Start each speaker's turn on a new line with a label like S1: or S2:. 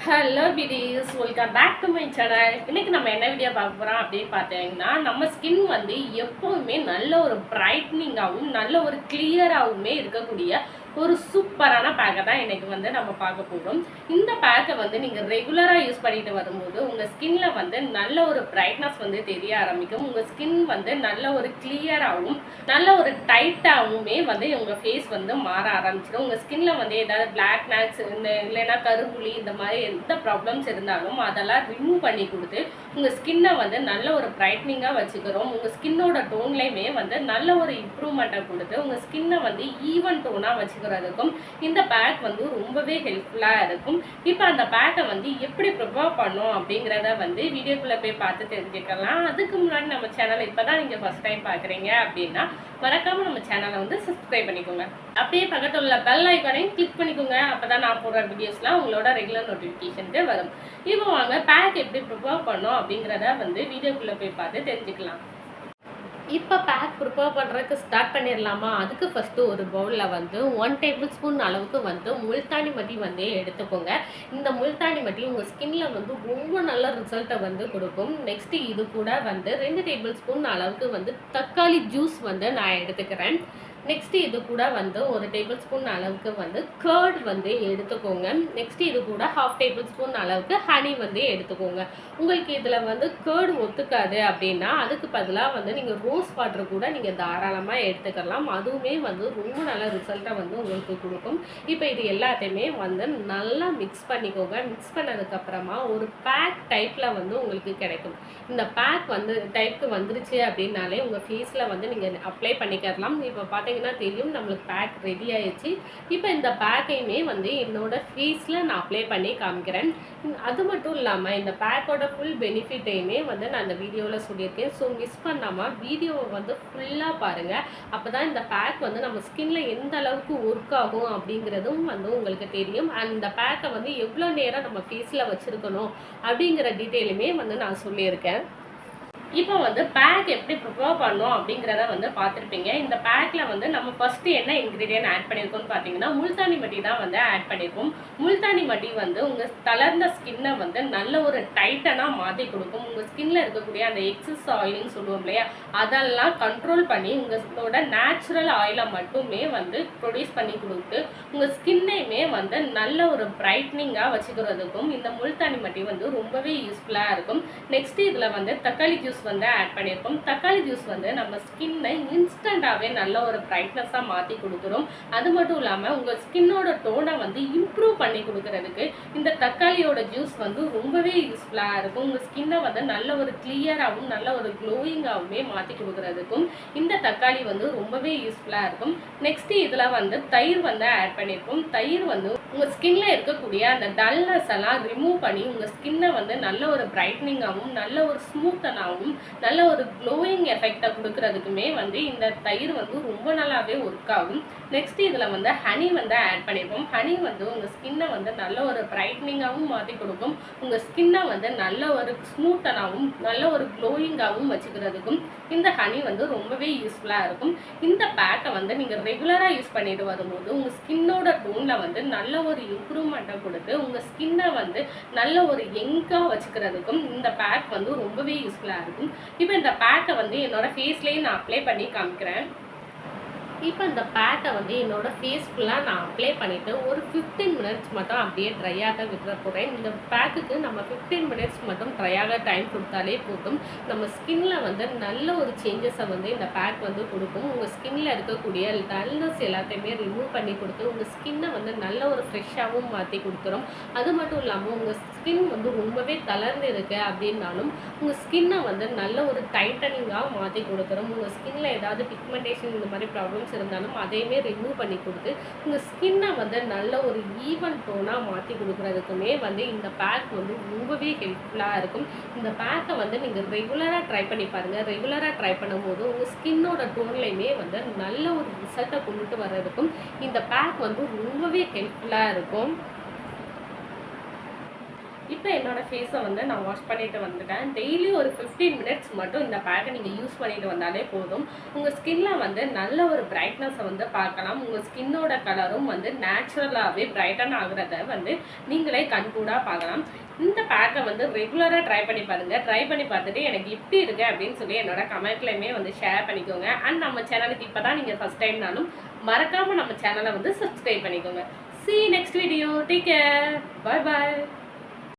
S1: Hello buddies welcome back to my channel இன்னைக்கு நம்ம என்ன வீடியோ பார்க்க போகிறோம் அப்படின்னு பார்த்தீங்கன்னா நம்ம ஸ்கின் வந்து எப்போவுமே நல்ல ஒரு பிரைட்னிங்காகவும் நல்ல ஒரு கிளியராகவுமே இருக்கக்கூடிய ஒரு சூப்பரான பேக்கை தான் இன்றைக்கி வந்து நம்ம பார்க்க போகிறோம் இந்த பேக்கை வந்து நீங்கள் ரெகுலராக யூஸ் பண்ணிட்டு வரும்போது உங்கள் ஸ்கின்ல வந்து நல்ல ஒரு பிரைட்னஸ் வந்து தெரிய ஆரம்பிக்கும். உங்கள் ஸ்கின் வந்து நல்ல ஒரு கிளியராகவும் நல்ல ஒரு டைட்டாகவுமே வந்து உங்கள் ஃபேஸ் வந்து மாற ஆரம்பிச்சிடும். உங்கள் ஸ்கின்ல வந்து ஏதாவது பிளாக் நேக்ஸ் இந்த இல்லைன்னா கருப்புளி இந்த மாதிரி எந்த ப்ராப்ளம்ஸ் இருந்தாலும் அதெல்லாம் ரிமூவ் பண்ணி கொடுத்து உங்கள் ஸ்கின்னை வந்து நல்ல ஒரு பிரைட்னிங்காக வச்சுக்கிறோம். உங்கள் ஸ்கின்னோட டோன்லேயுமே வந்து நல்ல ஒரு இம்ப்ரூவ்மெண்ட்டை கொடுத்து உங்கள் ஸ்கின்னை வந்து ஈவன் டோனாக வச்சுக்கிறதுக்கும் இந்த பேக் வந்து ரொம்பவே ஹெல்ப்ஃபுல்லாக இருக்கும். இப்போ அந்த பேக்கை வந்து எப்படி ப்ரிப்பேர் பண்ணோம் அப்படிங்கிறத வந்து வீடியோக்குள்ளே போய் பார்த்து தெரிஞ்சுக்கலாம். அதுக்கு முன்னாடி நம்ம சேனலை இப்போ தான் நீங்கள் ஃபஸ்ட் டைம் பார்க்குறீங்க அப்படின்னா மறக்காமல் நம்ம சேனலை வந்து சப்ஸ்கிரைப் பண்ணிக்கோங்க. அப்படியே பக்கத்தில் உள்ள பெல் ஐக்கானையும் கிளிக் பண்ணிக்கோங்க. அப்போ தான் நான் போடுற வீடியோஸ்லாம் உங்களோட ரெகுலர் நோட்டிஃபிகேஷனுக்கு வரும். இப்போ வாங்க பேக் எப்படி ப்ரிப்பேர் பண்ணோம் அப்படிங்கிறத வந்து வீடியோக்குள்ளே போய் பார்த்து தெரிஞ்சுக்கலாம். இப்போ பேக் ப்ரிப்பேர் பண்ணுறதுக்கு ஸ்டார்ட் பண்ணிடலாமா அதுக்கு ஃபஸ்ட்டு ஒரு பவுலில் வந்து ஒன் டேபிள் ஸ்பூன் அளவுக்கு வந்து முல்தானி மட்டி வந்து எடுத்துக்கோங்க. இந்த முல்தானி மட்டி உங்கள் ஸ்கின்ல வந்து ரொம்ப நல்ல ரிசல்ட்டை வந்து கொடுக்கும். நெக்ஸ்ட்டு இது கூட வந்து ரெண்டு டேபிள் ஸ்பூன் அளவுக்கு வந்து தக்காளி ஜூஸ் வந்து நான் எடுத்துக்கிறேன். நெக்ஸ்ட் இது கூட வந்து ஒரு டேபிள் ஸ்பூன் அளவுக்கு வந்து கர்ட் வந்து எடுத்துக்கோங்க. நெக்ஸ்ட் இது கூட ஹாஃப் டேபிள் ஸ்பூன் அளவுக்கு ஹனி வந்து எடுத்துக்கோங்க. உங்களுக்கு இதில் வந்து கேர்டு ஒத்துக்காது அப்படின்னா அதுக்கு பதிலாக வந்து நீங்கள் ரோஸ் வாட்டர் கூட நீங்கள் தாராளமாக எடுத்துக்கலாம். அதுவுமே வந்து ரொம்ப நல்ல ரிசல்ட்டை வந்து உங்களுக்கு கொடுக்கும். இப்போ இது எல்லாத்தையுமே வந்து நல்லா மிக்ஸ் பண்ணிக்கோங்க. மிக்ஸ் பண்ணதுக்கப்புறமா ஒரு பேக் டைப்பில் வந்து உங்களுக்கு கிடைக்கும். இந்த பேக் வந்து டைப்புக்கு வந்துருச்சு அப்படின்னாலே உங்கள் ஃபேஸில் வந்து நீங்கள் அப்ளை பண்ணிக்கலாம். இப்போ பார்த்து பார்த்தீங்கன்னா தெரியும். நம்மளுக்கு பேக் ரெடி ஆயிடுச்சு. இப்போ இந்த பேக்கையுமே வந்து என்னோடய ஃபீஸில் நான் அப்ளை பண்ணி காமிக்கிறேன். அது மட்டும் இல்லாமல் இந்த பேக்கோட ஃபுல் பெனிஃபிட்டையுமே வந்து நான் இந்த வீடியோவில் சொல்லியிருக்கேன். ஸோ மிஸ் பண்ணாமல் வீடியோவை வந்து ஃபுல்லாக பாருங்கள் அப்போ தான் இந்த பேக் வந்து நம்ம ஸ்கின்ல எந்த அளவுக்கு ஒர்க் ஆகும் அப்படிங்கிறதும் வந்து உங்களுக்கு தெரியும். அண்ட் இந்த பேக்கை வந்து எவ்வளோ நேரம் நம்ம ஃபேஸில் வச்சுருக்கணும் அப்படிங்கிற டீட்டெயிலுமே வந்து நான் சொல்லியிருக்கேன். இப்போ வந்து பேக் எப்படி ப்ரிப்பேர் பண்ணோம் அப்படிங்கிறத வந்து பார்த்துருப்பீங்க. இந்த பேக்கில் வந்து நம்ம ஃபஸ்ட்டு என்ன இன்க்ரீடியன்ட் ஆட் பண்ணியிருக்கோம்னு பார்த்தீங்கன்னா முல்தானி மட்டி தான் வந்து ஆட் பண்ணியிருக்கோம் முல்தானி மட்டி வந்து உங்கள் தளர்ந்த ஸ்கின்னை வந்து நல்ல ஒரு டைட்டனாக மாற்றி கொடுக்கும். உங்கள் ஸ்கின்னில் இருக்கக்கூடிய அந்த எக்ஸஸ் ஆயில்னு சொல்லுவோம் இல்லையா அதெல்லாம் கண்ட்ரோல் பண்ணி உங்களோட நேச்சுரல் ஆயிலை மட்டுமே வந்து ப்ரொடியூஸ் பண்ணி கொடுத்து உங்கள் ஸ்கின்னையுமே வந்து நல்ல ஒரு பிரைட்னிங்காக வச்சுக்கிறதுக்கும் இந்த முல்தானி மட்டி வந்து ரொம்பவே யூஸ்ஃபுல்லாக இருக்கும். நெக்ஸ்ட் இதில் வந்து தக்காளி ஜூஸ் வந்து ஆட் பண்ணியிருக்கோம். தக்காளி ஜூஸ் வந்து நம்ம ஸ்கின்னை இன்ஸ்டண்ட்டாகவே நல்ல ஒரு பிரைட்னஸாக மாற்றி கொடுத்துரும். அது மட்டும் இல்லாமல் உங்கள் ஸ்கின்னோட டோனை வந்து இம்ப்ரூவ் பண்ணி கொடுக்கறதுக்கு இந்த தக்காளியோட ஜூஸ் வந்து ரொம்பவே யூஸ்ஃபுல்லாக இருக்கும். உங்கள் ஸ்கின்னை வந்து நல்ல ஒரு கிளியராகவும் நல்ல ஒரு க்ளோயிங்காகவுமே மாற்றி கொடுக்கறதுக்கும் இந்த தக்காளி வந்து ரொம்பவே யூஸ்ஃபுல்லாக இருக்கும். நெக்ஸ்ட் இதில் வந்து தயிர் வந்து ஆட் பண்ணியிருக்கோம். தயிர் வந்து உங்கள் ஸ்கின்ல இருக்கக்கூடிய அந்த டல்னஸ் எல்லாம் ரிமூவ் பண்ணி உங்கள் ஸ்கின்னை வந்து நல்ல ஒரு பிரைட்னிங்காகவும் நல்ல ஒரு ஸ்மூத்தனாகவும் நல்ல ஒரு க்ளோயிங் எஃபெக்டை கொடுக்கறதுக்குமே வந்து இந்த தயிர் வந்து ரொம்ப நல்லாவே ஒர்க் ஆகும். நெக்ஸ்ட் இதில் வந்து ஹனி வந்து ஆட் பண்ணியிருப்போம் ஹனி வந்து உங்கள் ஸ்கின்னை வந்து நல்ல ஒரு பிரைட்னிங்காகவும் மாற்றி கொடுக்கும். உங்கள் ஸ்கின்னை வந்து நல்ல ஒரு ஸ்மூத்தனாகவும் நல்ல ஒரு க்ளோயிங்காகவும் வச்சுக்கிறதுக்கும் இந்த ஹனி வந்து ரொம்பவே யூஸ்ஃபுல்லாக இருக்கும். இந்த பேக்கை வந்து நீங்கள் ரெகுலராக யூஸ் பண்ணிட்டு வரும்போது உங்கள் ஸ்கின்னோட டோனில் வந்து நல்ல ஒரு இம்ப்ரூவ்மெண்ட்டை கொடுத்து உங்கள் ஸ்கின்னை வந்து நல்ல ஒரு யங்காக வச்சுக்கிறதுக்கும் இந்த பேக் வந்து ரொம்பவே யூஸ்ஃபுல்லாக இருக்கும். இப்போ இந்த பேக்கை வந்து என்னோட ஃபேஸ்லேயே நான் அப்ளை பண்ணி காமிக்கிறேன். இப்போ இந்த பேக்கை வந்து என்னோட ஃபேஸ் ஃபுல்லாக நான் அப்ளை பண்ணிவிட்டு ஒரு ஃபிஃப்டீன் மினிட்ஸ் மட்டும் அப்படியே ட்ரையாக விட்டுற போகிறேன் இந்த பேக்குக்கு நம்ம ஃபிஃப்டீன் மினிட்ஸ் மட்டும் ட்ரையாக டைம் கொடுத்தாலே போதும். நம்ம ஸ்கின்ல வந்து நல்ல ஒரு சேஞ்சஸை வந்து இந்த பேக் வந்து கொடுக்கும். உங்கள் ஸ்கின்ல இருக்கக்கூடிய டல்னஸ் எல்லாத்தையுமே ரிமூவ் பண்ணி கொடுத்து உங்கள் ஸ்கின்னை வந்து நல்ல ஒரு ஃப்ரெஷ்ஷாகவும் மாற்றி கொடுத்துரும். அது மட்டும் இல்லாமல் உங்கள் ஸ்கின் வந்து ரொம்பவே தளர்ந்து இருக்கு அப்படின்னாலும் உங்கள் ஸ்கின்னை வந்து நல்ல ஒரு டைட்டனிங்காக மாற்றி கொடுத்துரும். உங்கள் ஸ்கின்ல ஏதாவது பிக்மெண்டேஷன் இந்த மாதிரி ப்ராப்ளம்ஸ் இருந்தாலும் அதையுமே ரிமூவ் பண்ணி கொடுத்து உங்கள் ஸ்கின்னை வந்து நல்ல ஒரு ஈவன் டோனாக மாற்றி கொடுக்குறதுக்குமே வந்து இந்த பேக் வந்து ரொம்பவே ஹெல்ப்ஃபுல்லாக இருக்கும். இந்த பேக்கை வந்து நீங்கள் ரெகுலராக ட்ரை பண்ணி பாருங்கள் ரெகுலராக ட்ரை பண்ணும்போது உங்கள் ஸ்கின்னோட டோன்லையுமே வந்து நல்ல ஒரு ரிசல்ட்டை கொண்டுட்டு வர்றதுக்கும் இந்த பேக் வந்து ரொம்பவே ஹெல்ப்ஃபுல்லாக இருக்கும். இப்போ என்னோட ஃபேஸை வந்து நான் வாஷ் பண்ணிட்டு வந்துட்டேன். டெய்லி ஒரு ஃபிஃப்டீன் மினிட்ஸ் மட்டும் இந்த பேக்கை நீங்கள் யூஸ் பண்ணிட்டு வந்தாலே போதும். உங்கள் ஸ்கின்ல வந்து நல்ல ஒரு பிரைட்னஸை வந்து பார்க்கலாம். உங்கள் ஸ்கின்னோட கலரும் வந்து நேச்சுரலாகவே பிரைட்டன் ஆகுறத வந்து நீங்களே கண்கூடாக பார்க்கலாம். இந்த பேக்கை வந்து ரெகுலராக ட்ரை பண்ணி பாருங்கள் ட்ரை பண்ணி பார்த்துட்டு எனக்கு இப்படி இருக்குது அப்படின்னு சொல்லி என்னோட கமெண்ட்லையுமே வந்து ஷேர் பண்ணிக்கோங்க. அண்ட் நம்ம சேனலுக்கு இப்போ தான் நீங்கள் ஃபஸ்ட் டைம்னாலும் மறக்காமல் நம்ம சேனலை வந்து சப்ஸ்கிரைப் பண்ணிக்கோங்க. See you next video. Take care. Bye bye.